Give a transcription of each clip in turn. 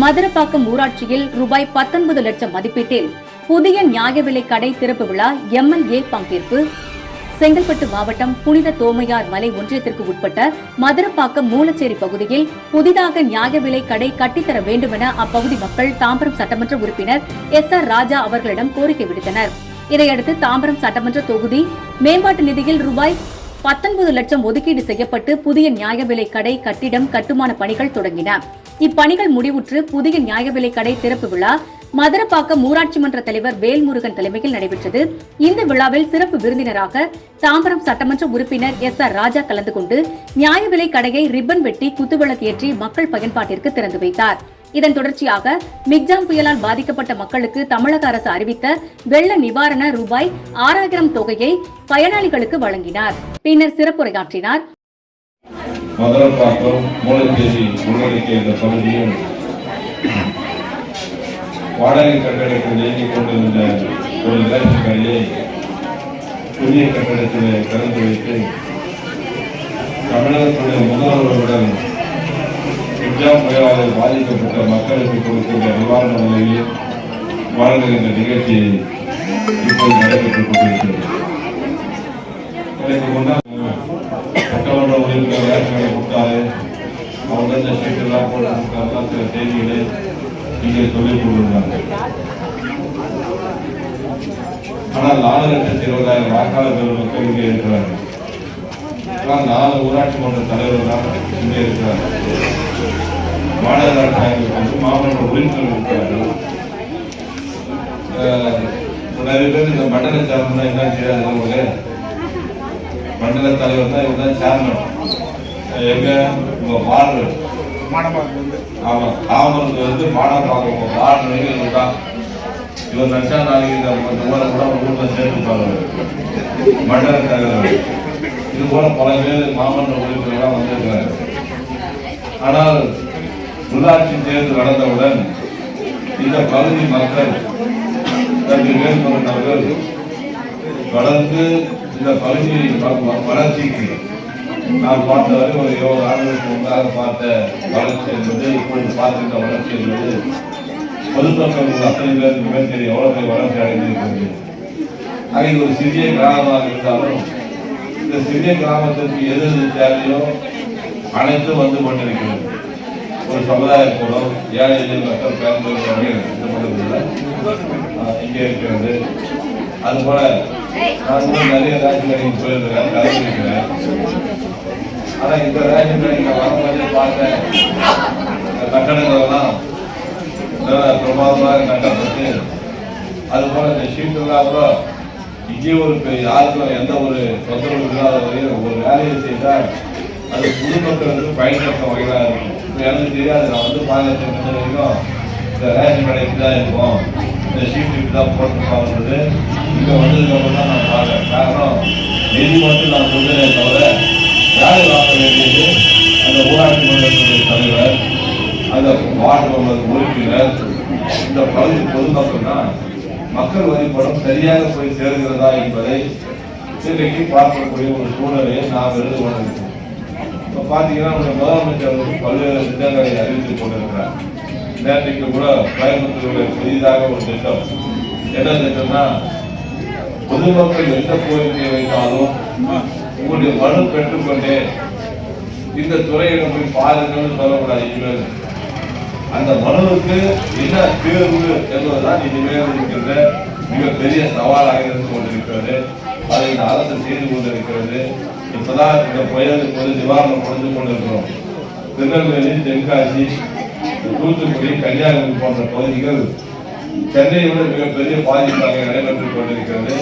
மதுரப்பாக்கம் ஊராட்சியில் ரூபாய் பத்தொன்பது லட்சம் மதிப்பீட்டில் புதிய நியாய விலை கடை திறப்பு விழா எம்எல்ஏ பங்கேற்பு. செங்கல்பட்டு மாவட்டம் புனித தோமையார் மலை ஒன்றியத்திற்கு உட்பட்ட மதுரப்பாக்கம் மூலச்சேரி பகுதியில் புதிதாக நியாய விலை கடை கட்டித்தர வேண்டுமென அப்பகுதி மக்கள் தாம்பரம் சட்டமன்ற உறுப்பினர் எஸ் ஆர் ராஜா அவர்களிடம் கோரிக்கை விடுத்தனர். இதையடுத்து தாம்பரம் சட்டமன்ற தொகுதி மேம்பாட்டு நிதியில் ரூபாய் பத்தொன்பது லட்சம் ஒதுக்கீடு செய்யப்பட்டு புதிய நியாய விலை கடை கட்டிடம் கட்டுமான பணிகள் தொடங்கின. இப்பணிகள் முடிவுற்று புதிய நியாய விலை கடை திறப்பு விழா மதுரப்பாக்கம் ஊராட்சி மன்ற தலைவர் வேல்முருகன் தலைமையில் நடைபெற்றது. இந்த விழாவில் சிறப்பு விருந்தினராக தாம்பரம் சட்டமன்ற உறுப்பினர் எஸ் ஆர் ராஜா கலந்து கொண்டு நியாய விலை கடையை ரிப்பன் வெட்டி குத்துவிளக்கு ஏற்றி மக்கள் பயன்பாட்டிற்கு திறந்து வைத்தார். இதன் தொடர்ச்சியாக மிக்ஜாம் புயலால் பாதிக்கப்பட்ட மக்களுக்கு தமிழக அரசு அறிவித்த வெள்ள நிவாரண ரூபாய் ஆறாயிரம் தொகையை பயனாளிகளுக்கு வழங்கினார். பின்னர் சிறப்புரையாற்றினார். மதுரப்பாக்கம் மூலச்சேரி உள்ளடக்கிய இந்த பகுதியில் வாடகை கட்டடத்தில் இயங்கிக் கொண்டிருந்த ஒரு ரேஷன் புதிய கட்டடத்தில் திறந்து வைத்து தமிழகத்துடைய முதல்வர்களுடன் எக்ஸாம் புயலால் பாதிக்கப்பட்ட மக்களுக்கு கொடுக்கின்ற நிவாரண நிலையில் வழங்குகின்ற நிகழ்ச்சி இப்போது நடைபெற்றுக் கொண்டிருக்கிறது. இதற்கு முன்னால் சட்டமன்ற உறுப்பினர் ரேஷனை கொடுத்தாரு அவங்க இந்த சீட்டெல்லாம் சில செய்திகளை இங்கே சொல்லிக் ஆனால் நாலு லட்சத்தி இருபதாயிரம் வாக்காளர்கள் மக்கள் இங்கே இருக்கிறார்கள் ஆனால் நாலு ஊராட்சி மன்ற தலைவர்கள் தான் இங்கே இருக்கிறார்கள் மாநகராட்சி ஆய்வுக்கு வந்து மாவட்ட உறுப்பினர்கள் இருக்கிறார்கள் நிறைய பேர் இந்த மண்டல சேர்மன் என்ன செய்யாது உங்களுக்கு மண்டல தலைவர் தான் இவர் தான் சேர்மன் எங்க உங்க வார்டு ஆமா தாமரத்து வந்து மாடப்பாக்கம் உங்க வார்டு தான் இவர் நாளைக்கு இந்த ஊரை கூட ஒரு சேர்த்துப்பாங்க. மண்டல தலைவர் இது போல பல பேர் மாமன்ற உறுப்பினர்களாக ஆனால் உள்ளாட்சி தேர்தல் நடந்தவுடன் இந்த பகுதி மக்கள் தம்பி வேல்முருகன் தொடர்ந்து இந்த பகுதியை வளர்ச்சிக்கு நான் பார்த்த வரை ஒரு இருபது ஆண்டுகளுக்கு முன்பாக பார்த்த வளர்ச்சி என்பது இப்பொழுது பார்க்கின்ற வளர்ச்சி என்பது பொதுமக்கள் அத்தனை பேருக்குமே தெரியும் எவ்வளவு வளர்ச்சி அடைந்திருக்கிறது. அதை ஒரு சிறிய கிராமமாக இருந்தாலும் இந்த சிறிய கிராமத்திற்கு எது எது தேவையோ அனைத்தும் வந்து கொண்டிருக்கிறது. ஒரு சமுதாய கூடம் ஏழை எளிய மக்கள் பயன்பெறும் இங்கே இருக்கிறது. அதுபோல நான் நிறைய ரேஷன் போயிருக்கிறேன் கலந்துருக்கிறேன் ஆனா இந்த ரேஷன் கடைக்கு வரும்போது பார்த்தேன் இந்த எல்லாம் பிரமாதமாக கட்டப்பட்டு அதுபோல இந்த ஷீட்டெல்லாம் கூட இங்கே ஒரு யாருக்கும் எந்த ஒரு தொந்தரவு இல்லாத வரையும் ஒரு வேலையை செய்தால் அது பொதுமக்களுக்கு பயன்படுத்த வகையாக இருக்கும். இப்போ எனக்கு தெரியாது நான் வந்து பாதுகாப்பு கட்ட வரைக்கும் இந்த ரேஷன் கடை இப்படி தான் இருக்கும். இந்த ஷீட் இப்படி தான் போட்டுருப்பாங்கிறது இங்கே வந்ததுக்கப்புறம் தான் நான் பார்க்குறேன் காரணம் நிதி மட்டும் நான் சொல்லுறே தவிர வேலை வாங்க வேண்டியது அந்த ஊராட்சி மன்றத்துடைய தலைவர் அந்த வார்டு உறுப்பினர் இந்த பகுதி பொதுமக்கள் தான் மக்கள் வரிப்படம் சரியாக போய் சேர்கிறதா என்பதை இன்றைக்கு பார்க்கக்கூடிய ஒரு சூழலை நாம் எழுத கொண்டிருக்கோம் இப்போ பார்த்தீங்கன்னா நம்முடைய முதலமைச்சர் வந்து பல்வேறு திட்டங்களை அறிவித்துக் கொண்டிருக்கிறார். நேற்றைக்கு கூட கோயம்புத்தூரில் புதிதாக ஒரு திட்டம். என்ன திட்டம்னா பொதுமக்கள் எந்த கோரிக்கை வைத்தாலும் உங்களுடைய மனு பெற்றுக்கொண்டே இந்த துறையிடம் போய் பாருங்கள்னு சொல்லக்கூடாது இனிமேல். அந்த மனுவுக்கு என்ன தீர்வு என்பதுதான் இனிமேல் இருக்கின்ற மிகப்பெரிய சவாலாக இருந்து கொண்டிருக்கிறது. அதை இந்த அரசு செய்து கொண்டிருக்கிறது. இப்பதான் இந்த புயலுக்கு வந்து நிவாரணம் கொடுத்து கொண்டிருக்கிறோம். திருநெல்வேலி தென்காசி தூத்துக்குடி கன்னியாகுமரி போன்ற பகுதிகள் சென்னையோட விட மிகப்பெரிய பாதிப்பாக நடைபெற்றுக் கொண்டிருக்கிறது.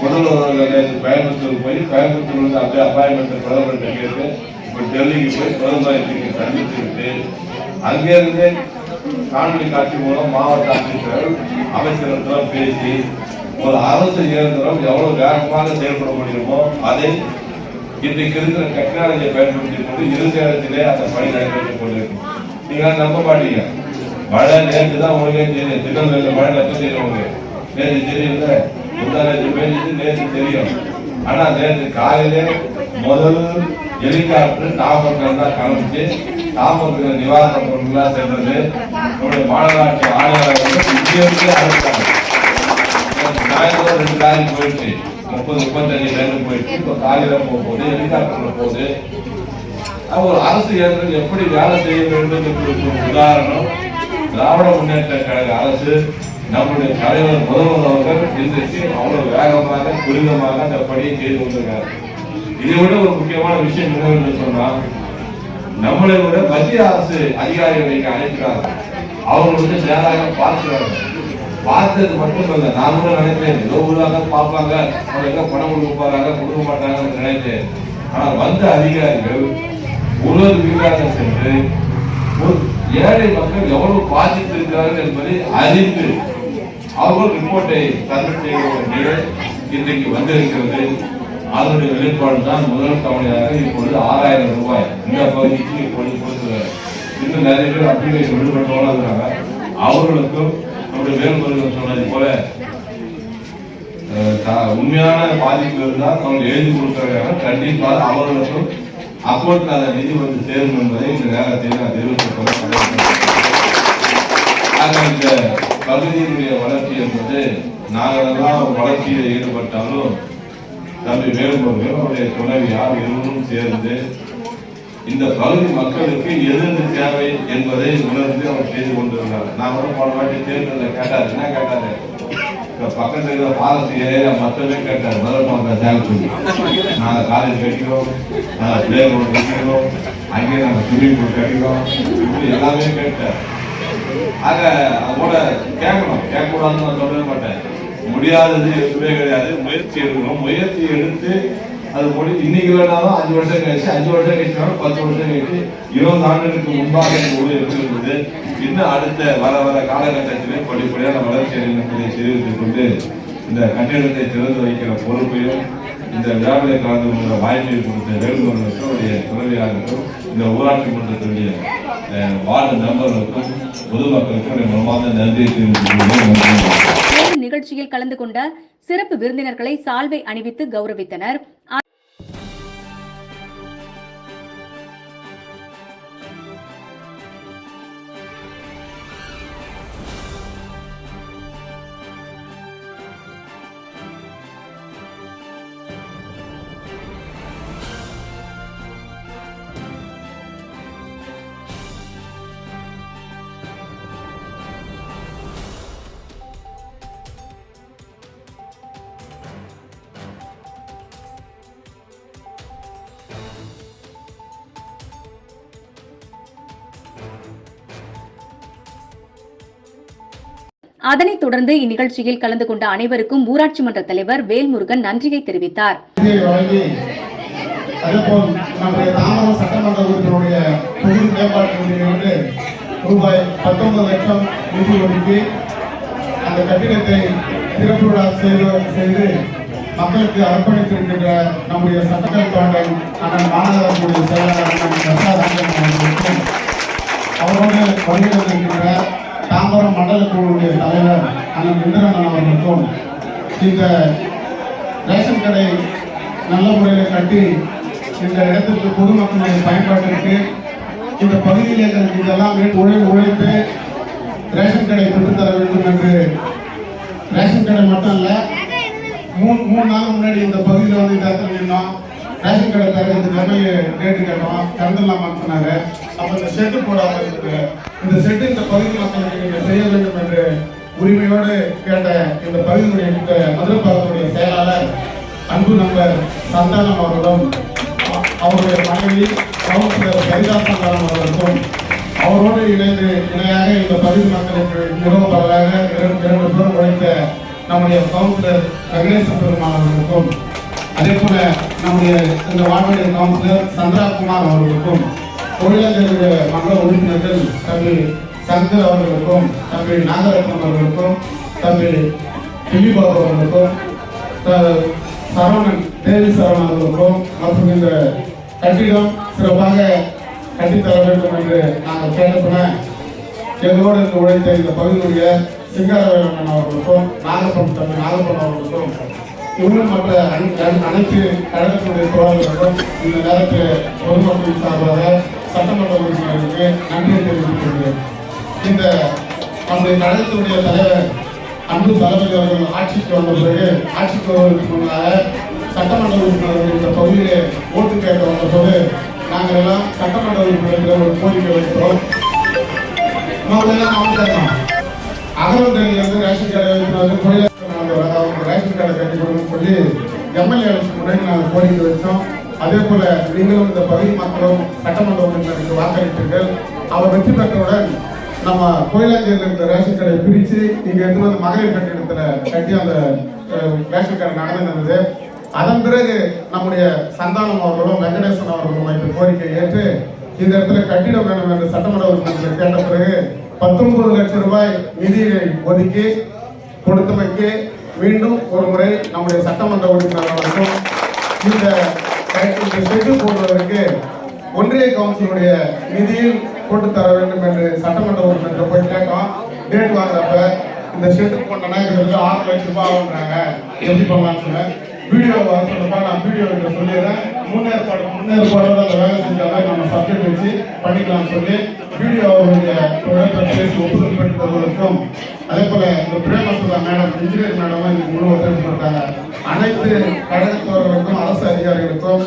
முதல்வர் கோயம்புத்தூர் போய் கோயம்புத்தூர் வந்து அப்படியே அப்பாயின்மெண்ட் பிரதமர்கிட்ட கேட்டு இப்போ டெல்லிக்கு போய் பிரதமரை சந்தித்து அங்கேருந்து காணொலி காட்சி மூலம் மாவட்ட ஆட்சியர்கள் அமைச்சர்களுடன் பேசி ஒரு அரசு இயந்திரம் எவ்வளவு வேகமாக செயல்பட முடியுமோ அதை இன்றைக்கு இருக்கிற டெக்னாலஜியை பயன்படுத்தி கொண்டு இரு நேரத்திலே அந்த பணி நடைபெற்றுக் கொண்டிருக்கும். நீங்க நம்ப மாட்டீங்க? மழை நேற்று தான் உங்களுக்கே தெரியும். திருநெல்வேலியில் மழை எப்ப தெரியும் உங்களுக்கு? நேற்று தெரியல முந்தா பேருக்கு நேற்று தெரியும். ஆனா நேற்று காலையிலே முதல் ஹெலிகாப்டர் நாகப்பட்டினம் தான் கிளம்பிச்சு நாகப்பட்டினம் நிவாரண பொருட்களாக சென்றது. நம்முடைய மாநகராட்சி ஆணையாளர் இந்தியாவுக்கே ரெண்டு லாரி போயிடுச்சு. முப்பது முப்பத்தஞ்சு லைன் போயிடுச்சு. இப்போ காலையில போகும்போது ஹெலிகாப்டர்ல போகுது ஒரு அரசு இயந்திரம் எப்படி வேலை செய்ய வேண்டும் என்று உதாரணம். திராவிட முன்னேற்ற கழக அரசு நம்முடைய தலைவர் முதல்வர் அவர்கள் இன்றைக்கு அவ்வளவு வேகமாக துரிதமாக அந்த பணியை செய்து கொண்டிருக்காரு இதை விட ஒரு முக்கியமான விஷயம் என்னவென்று சொன்னால் நம்மளை விட மத்திய அரசு அதிகாரிகளை இங்க அழைக்கிறார்கள் அவங்க வந்து நேராக பார்க்கிறாங்க பார்த்தது மட்டுமல்ல நான் கூட நினைத்தேன். ஏதோ ஊராக பார்ப்பாங்க. அவங்க பணம் கொடுக்க கொடுக்க மாட்டாங்கன்னு நினைத்தேன். ஆனால் வந்த அதிகாரிகள் ஒரு வீடாக சென்று ஒரு ஏழை மக்கள் எவ்வளவு பாதித்திருக்கிறார்கள் என்பதை அறிந்து அவர்கள் ரிப்போர்ட்டை சப்மிட் செய்ய வேண்டிய இன்றைக்கு வந்திருக்கிறது. அதனுடைய வெளிப்பாடு தான் முதல் தவணையாக இப்பொழுது ஆறாயிரம் ரூபாய் இந்த பகுதிக்கு இப்பொழுது கொடுக்கிறார். இன்னும் நிறைய பேர் அப்ளிகேஷன் விடுபட்டவங்க இருக்கிறாங்க அவர்களுக்கும் நம்முடைய வேல்முருகன் சொன்னது போல தா- உண்மையான பாதிப்பு இருந்தால் அவங்க எழுதி கொடுக்கிறாங்க கண்டிப்பாக அவர்களுக்கும் அக்கௌண்ட் அந்த நிதி வந்து சேரும் என்பதை இந்த நேரத்தில் நான் தெரிவித்துக் கொள்ள இந்த பகுதியினுடைய வளர்ச்சி என்பது நாங்களெல்லாம் வளர்ச்சியில் ஈடுபட்டாலும் தம்பி வேலுமுருகன் அவருடைய துணைவியார் இருவரும் சேர்ந்து இந்த பகுதி மக்களுக்கு எது எது தேவை என்பதை உணர்ந்து அவர் செய்து கொண்டிருந்தார். நான் கூட போன வாட்டி தேர்தலில் கேட்டார். என்ன கேட்டாரு? இப்ப பக்கத்துல இருக்கிற பாலசி ஏரியா மொத்தமே கேட்டார். முதல் பங்க தேவை சொல்லி நாங்க காலேஜ் கட்டிக்கிறோம் நாங்க பிளே ரோடு கட்டிக்கிறோம் அங்கே நாங்க ஸ்விம்மிங் பூல் கட்டிக்கிறோம் இப்படி எல்லாமே கேட்டார். ஆக அதோட கேட்கணும். கேட்கக்கூடாதுன்னு நான் சொல்லவே மாட்டேன். முடியாதது எதுவுமே கிடையாது. முயற்சி எடுக்கணும். முயற்சி எடுத்து அது முடி இன்னைக்கு வேணாலும் அஞ்சு வருஷம் கழிச்சு அஞ்சு வருஷம் கழிச்சாலும் பத்து வருஷம் கழிச்சு இருபது ஆண்டுகளுக்கு முன்பாக இந்த இருந்திருந்தது. இன்னும் அடுத்த வர வர காலகட்டத்திலே படிப்படியான வளர்ச்சி அடையும் செய்து கொண்டு இந்த கட்டிடத்தை திறந்து வைக்கிற பொறுப்பையும் இந்த விழாவிலே கலந்து கொண்ட வாய்ப்பை கொடுத்த வேலுமர்களுக்கும் அவருடைய துறவியாருக்கும் இந்த ஊராட்சி மன்றத்துடைய வார்டு மெம்பர்களுக்கும் பொதுமக்களுக்கும் மனமார்ந்த நன்றியை தெரிவித்துக் நிகழ்ச்சியில் கலந்து கொண்ட சிறப்பு விருந்தினர்களை சால்வை அணிவித்து கௌரவித்தனர். அதனைத் தொடர்ந்து இந்நிகழ்ச்சியில் கலந்து கொண்ட அனைவருக்கும் ஊராட்சி மன்ற தலைவர் வேல்முருகன் நன்றியை தெரிவித்தார். ரூபாய் பத்தொன்பது லட்சம் நிதி ஒதுக்கி அந்த கட்டிடத்தை திறப்பு விழா செய்து செய்து மக்களுக்கு அர்ப்பணித்திருக்கின்ற நம்முடைய சட்டக்கல் தோண்டன் அண்ணன் மாநகரத்துடைய செயலாளர் பிரசாத் அண்ணன் அவர்களுக்கும் அவரோடு வருகிறந்திருக்கின்ற தாம்பரம் மண்டல குழுவுடைய தலைவர் அண்ணன் இந்திரன் அவர்களுக்கும் இந்த ரேஷன் கடை நல்ல முறையில் கட்டி இந்த இடத்திற்கு பொதுமக்களுடைய பயன்பாட்டிற்கு இந்த பகுதியில் எங்களுக்கு இதெல்லாம் உழை உழைத்து ரேஷன் கடை பெற்றுத்தர வேண்டும் என்று ரேஷன் கடை மட்டும் இல்லை மூணு மூணு நாள் முன்னாடி இந்த பகுதியில் வந்து இந்த இடத்துல நின்னோம் ரேஷன் கடை தரதுக்கு எம்எல்ஏ ரேட்டு கேட்டோம். திறந்துடலாமான்னு சொன்னாங்க. அப்போ இந்த செட்டு போடாமல் இருக்குது இந்த செட்டு இந்த பகுதி மக்களுக்கு நீங்கள் செய்ய வேண்டும் என்று உரிமையோடு கேட்ட இந்த பகுதியினுடைய இந்த மதுரப்பாக்கத்துடைய செயலாளர் அன்பு நண்பர் சந்தானம் அவர்களும் அவருடைய மனைவி கவுன்சிலர் சரிதா சந்தானம் அவர்களுக்கும் அவரோடு இணைந்து இணையாக இந்த பகுதி மக்களுக்கு மிகவும் பரவாக இரண்டு இரண்டு பேரும் உழைத்த நம்முடைய கவுன்சிலர் ரங்கேச பெருமாள் அவர்களுக்கும் அதே போல நம்முடைய இந்த வார்டுடைய கவுன்சிலர் சந்திராகுமார் அவர்களுக்கும் தொழிலாளர்களுடைய மன்ற உறுப்பினர்கள் தம்பி சங்கர் அவர்களுக்கும் தம்பி நாகரத்னம் அவர்களுக்கும் தம்பி திலீபாபு அவர்களுக்கும் சரவணன் தேவி சரவணன் அவர்களுக்கும் மற்றும் இந்த கட்டிடம் சிறப்பாக கட்டித்தர வேண்டும் என்று நாங்கள் கேட்டப்பன எங்களோடு இருந்து உழைத்த இந்த பகுதியுடைய சிங்காரவேலம்மன் அவர்களுக்கும் நாகப்பன் தம்பி நாகப்பன் அவர்களுக்கும் இன்னும் மற்ற அனைத்து கழகத்துடைய தோழர்களுக்கும் இந்த நேரத்தில் பொதுமக்களின் சார்பாக சட்டமன்ற உறுப்பினருக்கு நன்றி தெரிவித்துக் இந்த நம்முடைய கழகத்தினுடைய தலைவர் அன்பு தளபதி அவர்கள் ஆட்சிக்கு வந்த பிறகு ஆட்சிக்கு வருவதற்கு முன்னாக சட்டமன்ற உறுப்பினர்கள் இந்த பகுதியிலே ஓட்டு கேட்க வந்த போது நாங்கள் எல்லாம் சட்டமன்ற உறுப்பினர்கள் ஒரு கோரிக்கை வைக்கிறோம் முதல்ல ரேஷன் கடை வைக்கிறது கோயிலுக்கு ரேஷன் கடை கட்டி கொடுக்கணும்னு சொல்லி எம்எல்ஏ முன்னாடி நாங்கள் கோரிக்கை வச்சோம் அதே போல நீங்களும் இந்த பகுதி மக்களும் சட்டமன்ற உறுப்பினருக்கு வாக்களித்தீர்கள் அவர் வெற்றி பெற்றவுடன் நம்ம கோயிலாஞ்சேரியில் இருந்த ரேஷன் கடையை பிரித்து இங்கே எடுத்து வந்து மகளிர் கட்டிடத்தில் கட்டி அந்த ரேஷன் கடை நடந்தது அதன் பிறகு நம்முடைய சந்தானம் அவர்களும் வெங்கடேசன் அவர்களும் வைத்த கோரிக்கை ஏற்று இந்த இடத்துல கட்டிடம் வேணும் என்று சட்டமன்ற உறுப்பினர்கள் கேட்ட பிறகு பத்தொன்பது லட்சம் ரூபாய் நிதியை ஒதுக்கி கொடுத்தமைக்கு மீண்டும் ஒரு முறை நம்முடைய சட்டமன்ற உறுப்பினர் அவர்களுக்கும் இந்த இந்த ஷெட்டு போடுவதற்கு ஒன்றிய கவுன்சிலுடைய நிதியில் போட்டு தர வேண்டும் என்று சட்டமன்ற உறுப்பினர் போய் கேட்டோம் டேட் வாங்குறப்ப இந்த ஷெட்டு போட்டோம்னா வந்து ஆறு லட்சம் ரூபாய் ஆகுன்றாங்க எப்படி பண்ணலாம்னு சொன்னேன் வீடியோ வர சொன்னப்ப நான் வீடியோ சொல்லிடுறேன். முன்னேற்பாடு முன்னேற்பாடோட அந்த வேலை செஞ்சாலே நம்ம சப்ஜெக்ட் வச்சு பண்ணிக்கலாம்னு சொல்லி வீடியோ அவருடைய பேசி ஒப்புதல் பெற்று தருவதற்கும் அதே போல இந்த பிரேமசுதா மேடம் இன்ஜினியர் மேடம் இன்னைக்கு முழு ஒத்துழைப்பு கொடுத்தாங்க அனைத்து கழகத்தோர்களுக்கும் அரசு அதிகாரிகளுக்கும்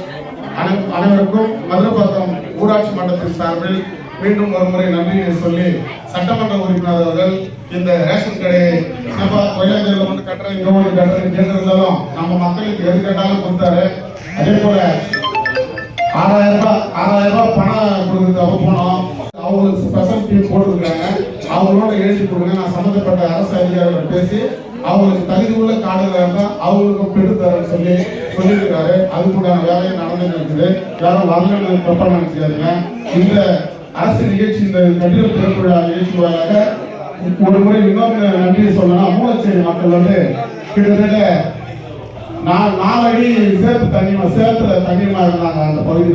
அனைவருக்கும் மதுரப்பாக்கம் ஊராட்சி மன்றத்தின் சார்பில் மீண்டும் ஒரு முறை நன்றியை சொல்லி சட்டமன்ற உறுப்பினர் அவர்கள் இந்த ரேஷன் கடையை நம்ம கோயிலாஞ்சலில் வந்து கட்டுறது இங்க ஒன்று கட்டுறது கேட்டிருந்தாலும் நம்ம மக்களுக்கு எது கேட்டாலும் கொடுத்தாரு. அதே போல ஆறாயிரம் ரூபாய் ஆறாயிரம் ரூபாய் பணம் கொடுக்குறதுக்காக போனோம். அவங்களுக்கு ஸ்பெஷல் டீம் போட்டுருக்காங்க அவங்களோட எழுதி கொடுங்க. நான் சம்மந்தப்பட்ட அரசு அதிகாரிகள் பேசி அவங்களுக்கு தகுதி உள்ள காடுகளாக இருந்தால் அவங்களுக்கும் பெற்று தரேன்னு சொல்லி சொல்லியிருக்காரு. அதுக்குண்டான வேலையை நடந்துட்டு இருக்குது. யாரும் வரலன்னு தப்பா நினைச்சுக்காதீங்க இந்த அரசு நிகழ்ச்சி இந்த கட்டிட திறப்பு நிகழ்ச்சி வாயிலாக ஒரு முறை இன்னொரு நன்றி சொல்லணும் மூலச்சேரி மக்கள் வந்து கிட்டத்தட்ட நான் நாலடி சேர்த்து தண்ணி சேத்துல தண்ணிமா இருந்தாங்க அந்த பகுதி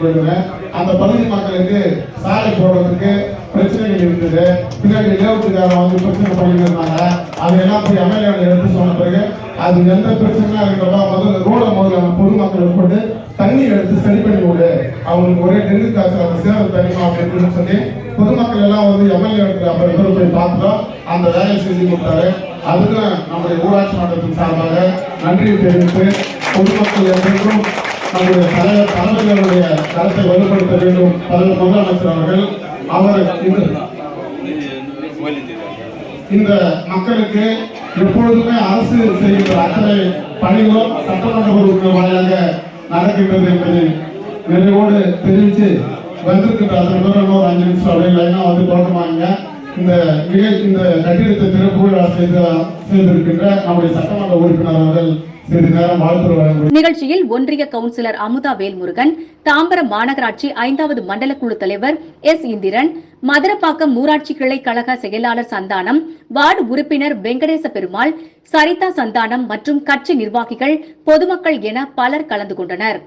போயிடுவேன் அந்த பகுதி மக்களுக்கு சாலை போடுறதுக்கு பிரச்சனைகள் இருந்தது பின்னாடி லேவுட்டுக்காரன் வந்து பிரச்சனை பண்ணிட்டு இருந்தாங்க அதையெல்லாம் போய் எம்எல்ஏ எடுத்து சொன்ன பிறகு அது எந்த பிரச்சனையா இருக்கிறதோ முதல்ல ரோட முதல்ல பொதுமக்கள் உட்பட்டு தண்ணி எடுத்து சரி பண்ணி விடு அவங்களுக்கு ஒரே டெங்கு காய்ச்சல் அந்த சேவல் தண்ணிமா அப்படின்னு சொல்லி பொதுமக்கள் எல்லாம் வந்து எம்எல்ஏ அப்புறம் போய் பார்த்தோம் அந்த வேலையை செஞ்சு கொடுத்தாரு. அதுக்கு நம்முடைய ஊராட்சி மன்றத்தின் சார்பாக நன்றியை தெரிவித்து பொதுமக்கள் என்றென்றும் நம்முடைய தலைவர் தலைவர்களுடைய கருத்தை வலுப்படுத்த வேண்டும். தலைவர் முதலமைச்சர் அவர்கள் அவர் இந்த மக்களுக்கு எப்பொழுதுமே அரசு செய்கின்ற அத்தனை பணிகளும் சட்டமன்ற உறுப்பினர் வாயிலாக நடக்கின்றது என்பதை நிறைவோடு தெரிவித்து வந்திருக்கின்ற அத்தனை பேர் ஒரு அஞ்சு நிமிஷம் அப்படின்னா வந்து தோட்டமாங்க இந்த இந்த கட்டிடத்தை திறப்பு விழா செய்த செய்திருக்கின்ற நம்முடைய சட்டமன்ற உறுப்பினர் அவர்கள் நிகழ்ச்சியில் ஒன்றிய கவுன்சிலர் அமுதா வேல்முருகன் தாம்பரம் மாநகராட்சி ஐந்தாவது மண்டல குழு தலைவர் எஸ் இந்திரன் மதுரப்பாக்கம் ஊராட்சி கிளை கழக செயலாளர் சந்தானம் வார்டு உறுப்பினர் வெங்கடேச பெருமாள் சரிதா சந்தானம் மற்றும் கட்சி நிர்வாகிகள் பொதுமக்கள் என பலர் கலந்து கொண்டனர்.